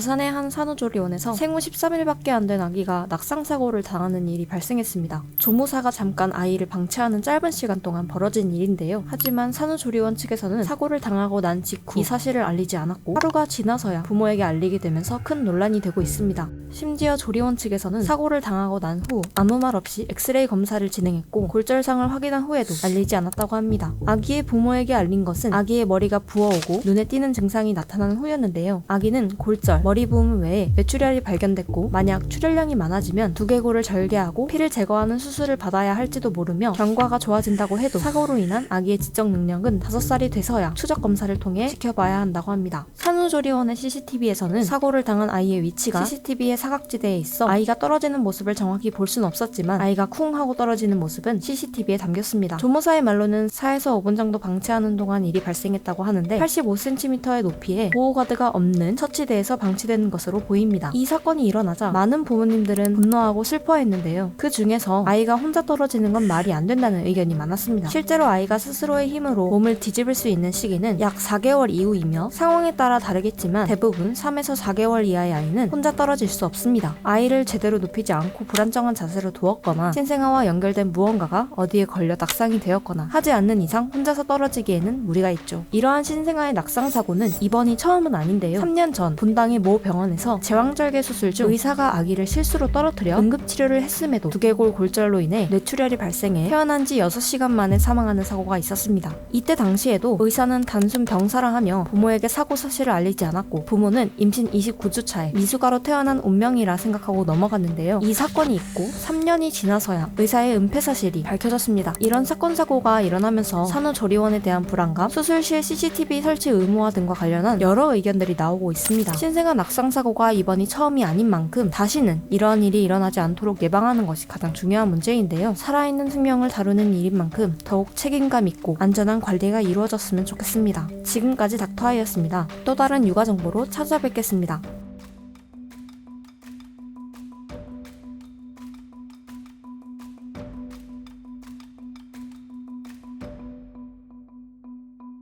부산의 한 산후조리원에서 생후 13일밖에 안 된 아기가 낙상 사고를 당하는 일이 발생했습니다. 조무사가 잠깐 아이를 방치하는 짧은 시간 동안 벌어진 일인데요. 하지만 산후조리원 측에서는 사고를 당하고 난 직후 이 사실을 알리지 않았고 하루가 지나서야 부모에게 알리게 되면서 큰 논란이 되고 있습니다. 심지어 조리원 측에서는 사고를 당하고 난 후 아무 말 없이 엑스레이 검사를 진행했고 골절상을 확인한 후에도 알리지 않았다고 합니다. 아기의 부모에게 알린 것은 아기의 머리가 부어오고 눈에 띄는 증상이 나타난 후였는데요. 아기는 골절, 머리 부음 외에 뇌출혈이 발견됐고 만약 출혈량이 많아지면 두개골을 절개하고 피를 제거하는 수술을 받아야 할지도 모르며 경과가 좋아진다고 해도 사고로 인한 아기의 지적 능력은 5살이 돼서야 추적 검사를 통해 지켜봐야 한다고 합니다. 산후조리원의 CCTV에서는 사고를 당한 아이의 위치가 CCTV의 사각지대에 있어 아이가 떨어지는 모습을 정확히 볼 수는 없었지만 아이가 쿵 하고 떨어지는 모습은 CCTV에 담겼습니다. 조무사의 말로는 4에서 5분 정도 방치하는 동안 일이 발생했다고 하는데 85cm의 높이에 보호가드가 없는 처치대에서 방치 되는 것으로 보입니다. 이 사건이 일어나자 많은 부모님들은 분노하고 슬퍼했는데요. 그 중에서 아이가 혼자 떨어지는 건 말이 안 된다는 의견이 많았습니다. 실제로 아이가 스스로의 힘으로 몸을 뒤집을 수 있는 시기는 약 4개월 이후이며 상황에 따라 다르겠지만 대부분 3에서 4개월 이하의 아이는 혼자 떨어질 수 없습니다. 아이를 제대로 눕히지 않고 불안정한 자세로 두었거나 신생아와 연결된 무언가가 어디에 걸려 낙상이 되었거나 하지 않는 이상 혼자서 떨어지기에는 무리가 있죠. 이러한 신생아의 낙상 사고는 이번이 처음은 아닌데요. 3년 전 분당의 모 병원에서 제왕절개 수술 중 의사가 아기를 실수로 떨어뜨려 응급치료를 했음에도 두개골 골절로 인해 뇌출혈이 발생해 태어난 지 6시간 만에 사망하는 사고가 있었습니다. 이때 당시에도 의사는 단순 병사라 하며 부모에게 사고 사실을 알리지 않았고 부모는 임신 29주 차에 미숙아로 태어난 운명이라 생각하고 넘어갔는데요. 이 사건이 있고 3년이 지나서야 의사의 은폐 사실이 밝혀졌습니다. 이런 사건 사고가 일어나면서 산후조리원에 대한 불안감, 수술실 CCTV 설치 의무화 등과 관련한 여러 의견들이 나오고 있습니다. 신생아 낙상 사고가 이번이 처음이 아닌 만큼 다시는 이러한 일이 일어나지 않도록 예방하는 것이 가장 중요한 문제인데요. 살아있는 생명을 다루는 일인 만큼 더욱 책임감 있고 안전한 관리가 이루어졌으면 좋겠습니다. 지금까지 닥터아이였습니다. 또 다른 육아 정보로 찾아뵙겠습니다.